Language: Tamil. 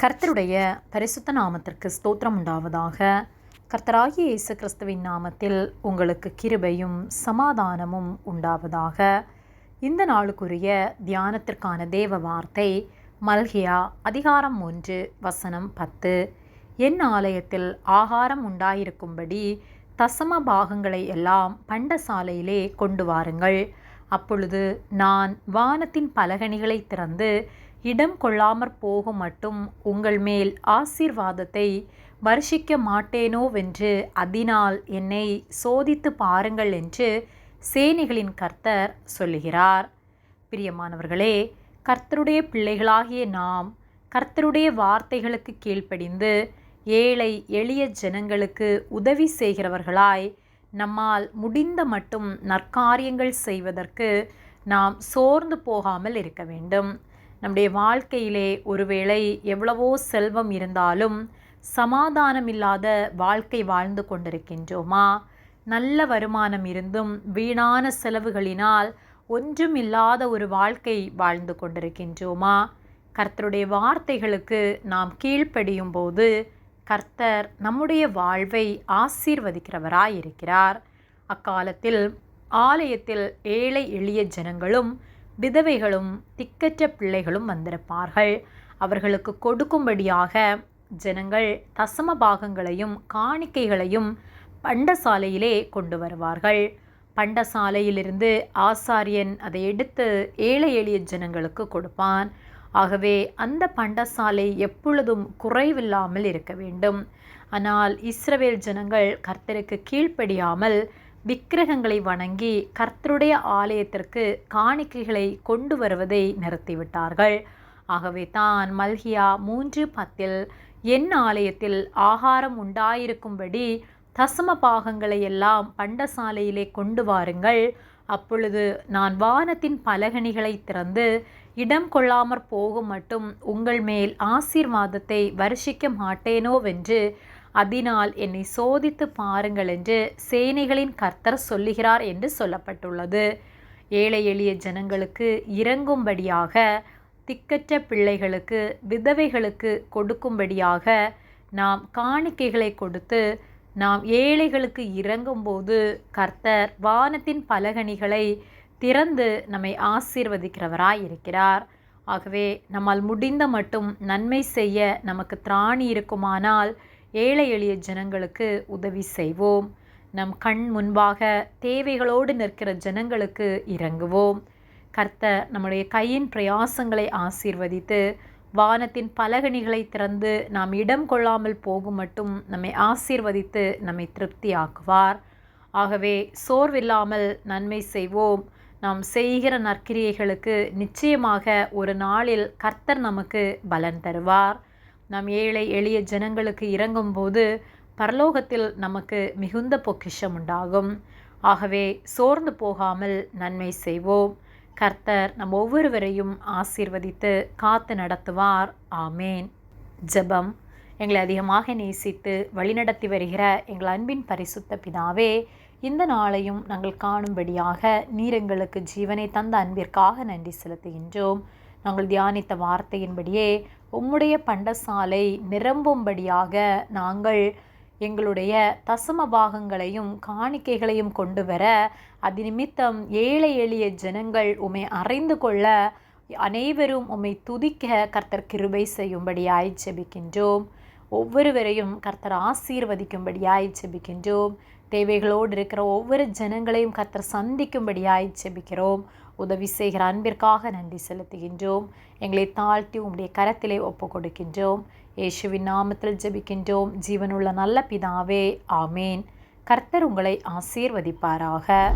கர்த்தருடைய பரிசுத்த நாமத்திற்கு ஸ்தோத்திரம் உண்டாவதாக. கர்த்தராகிய இயேசு கிறிஸ்துவின் நாமத்தில் உங்களுக்கு கிருபையும் சமாதானமும் உண்டாவதாக. இந்த நாளுக்குரிய தியானத்திற்கான தேவ வார்த்தை மல்கியா அதிகாரம் ஒன்று வசனம் பத்து. என் ஆலயத்தில் ஆகாரம் உண்டாயிருக்கும்படி தசம பாகங்களை எல்லாம் பண்டசாலையிலே கொண்டு வாருங்கள். அப்பொழுது நான் வானத்தின் பலகணிகளை திறந்து இடம் கொள்ளாமற் போகும் மட்டும் உங்கள் மேல் ஆசீர்வாதத்தை வருஷிக்க மாட்டேனோவென்று அதனால் என்னை சோதித்து பாருங்கள் என்று சேனைகளின் கர்த்தர் சொல்லுகிறார். பிரியமானவர்களே கர்த்தருடைய பிள்ளைகளாகிய நாம் கர்த்தருடைய வார்த்தைகளுக்கு கீழ்ப்படிந்து ஏழை எளிய ஜனங்களுக்கு உதவி செய்கிறவர்களாய் நம்மால் முடிந்த மட்டும் நற்காரியங்கள் செய்வதற்கு நாம் சோர்ந்து போகாமல் இருக்க வேண்டும். நம்முடைய வாழ்க்கையிலே ஒருவேளை எவ்வளவோ செல்வம் இருந்தாலும் சமாதானம் இல்லாத வாழ்க்கை வாழ்ந்து கொண்டிருக்கின்றோமா? நல்ல வருமானம் இருந்தும் வீணான செலவுகளினால் ஒன்றும் இல்லாத ஒரு வாழ்க்கை வாழ்ந்து கொண்டிருக்கின்றோமா? கர்த்தருடைய வார்த்தைகளுக்கு நாம் கீழ்ப்படியும் போது கர்த்தர் நம்முடைய வாழ்வை ஆசீர்வதிக்கிறவராயிருக்கிறார். அக்காலத்தில் ஆலயத்தில் ஏழை எளிய ஜனங்களும் விதவைகளும் திக்கற்ற பிள்ளைகளும் வந்திருப்பார்கள். அவர்களுக்கு கொடுக்கும்படியாக ஜனங்கள் தசம பாகங்களையும் காணிக்கைகளையும் பண்டசாலையிலே கொண்டு வருவார்கள். பண்டசாலையிலிருந்து ஆசாரியன் அதை எடுத்து ஏழை எளிய ஜனங்களுக்கு கொடுப்பான். ஆகவே அந்த பண்டசாலை எப்பொழுதும் குறைவில்லாமல் இருக்க வேண்டும். ஆனால் இஸ்ரவேல் ஜனங்கள் கர்த்தருக்கு கீழ்ப்படியாமல் விக்கிரகங்களை வணங்கி கர்த்தருடைய ஆலயத்திற்கு காணிக்கைகளை கொண்டு வருவதை நிறுத்திவிட்டார்கள். ஆகவே தான் மல்கியா மூன்று பத்தில் என் ஆலயத்தில் ஆகாரம் உண்டாயிருக்கும்படி தசம பாகங்களை எல்லாம் பண்டசாலையிலே கொண்டு வாருங்கள். அப்பொழுது நான் வானத்தின் பலகணிகளை திறந்து இடம் கொள்ளாமற் போகும் மட்டும் உங்கள் மேல் ஆசீர்வாதத்தை வருஷிக்க மாட்டேனோவென்று அதனால் என்னை சோதித்து பாருங்கள் என்று சேனைகளின் கர்த்தர் சொல்லுகிறார் என்று சொல்லப்பட்டுள்ளது. ஏழை எளிய ஜனங்களுக்கு இறங்கும்படியாக திக்கற்ற பிள்ளைகளுக்கு விதவைகளுக்கு கொடுக்கும்படியாக நாம் காணிக்கைகளை கொடுத்து நாம் ஏழைகளுக்கு இறங்கும்போது கர்த்தர் வானத்தின் பலகணிகளை திறந்து நம்மை ஆசீர்வதிக்கிறவராய் இருக்கிறார் ஆகவே நம்மால் முடிந்த மட்டும் நன்மை செய்ய நமக்கு திராணி இருக்குமானால் ஏழை எளிய ஜனங்களுக்கு உதவி செய்வோம். நம் கண் முன்பாக தேவைகளோடு நிற்கிற ஜனங்களுக்கு இறங்குவோம். கர்த்த நம்முடைய கையின் பிரயாசங்களை ஆசீர்வதித்து வானத்தின் பலகணிகளை திறந்து நாம் இடம் கொள்ளாமல் போகும் மட்டும் நம்மை ஆசீர்வதித்து நம்மை திருப்தியாக்குவார். ஆகவே சோர்வில்லாமல் நன்மை செய்வோம். நாம் செய்கிற நற்கிரியைகளுக்கு நிச்சயமாக ஒரு நாளில் கர்த்தர் நமக்கு பலன் தருவார். நாம் ஏழை எளிய ஜனங்களுக்கு இறங்கும்போது பரலோகத்தில் நமக்கு மிகுந்த பொக்கிஷம் உண்டாகும். ஆகவே சோர்ந்து போகாமல் நன்மை செய்வோம். கர்த்தர் நம் ஒவ்வொருவரையும் ஆசீர்வதித்து காத்து நடத்துவார். ஆமேன். ஜெபம். எங்களை அதிகமாக நேசித்து வழிநடத்தி வருகிற எங்கள் அன்பின் பரிசுத்த பிதாவே இந்த நாளையும் நாங்கள் காணும்படியாக நீர் எங்களுக்கு ஜீவனை தந்த அன்பிற்காக நன்றி செலுத்துகின்றோம். நாங்கள் தியானித்த வார்த்தையின்படியே உம்முடைய பண்டசாலை நிரம்பும்படியாக நாங்கள் எங்களுடைய தசம பாகங்களையும் காணிக்கைகளையும் கொண்டு வர அது நிமித்தம் ஏழை எளிய ஜனங்கள் உம்மை அறிந்து கொள்ள அனைவரும் உம்மை துதிக்க கர்த்தர் கிருபை செய்யும்படியாய் ஜெபிக்கின்றோம். ஒவ்வொருவரையும் கர்த்தர் ஆசீர்வதிக்கும்படியாய் ஜெபிக்கின்றோம். தேவைகளோடு இருக்கிற ஒவ்வொரு ஜனங்களையும் கர்த்தர் சந்திக்கும்படியாய் ஜெபிக்கிறோம். உதவி செய்கிற அன்பிற்காக நன்றி செலுத்துகின்றோம். எங்களை தாழ்த்தி உம்முடைய கரத்திலே ஒப்பு கொடுக்கின்றோம். இயேசுவின் நாமத்தில் ஜெபிக்கின்றோம். ஜீவனுள்ள நல்ல பிதாவே ஆமேன். கர்த்தர் உங்களை ஆசீர்வதிப்பாராக.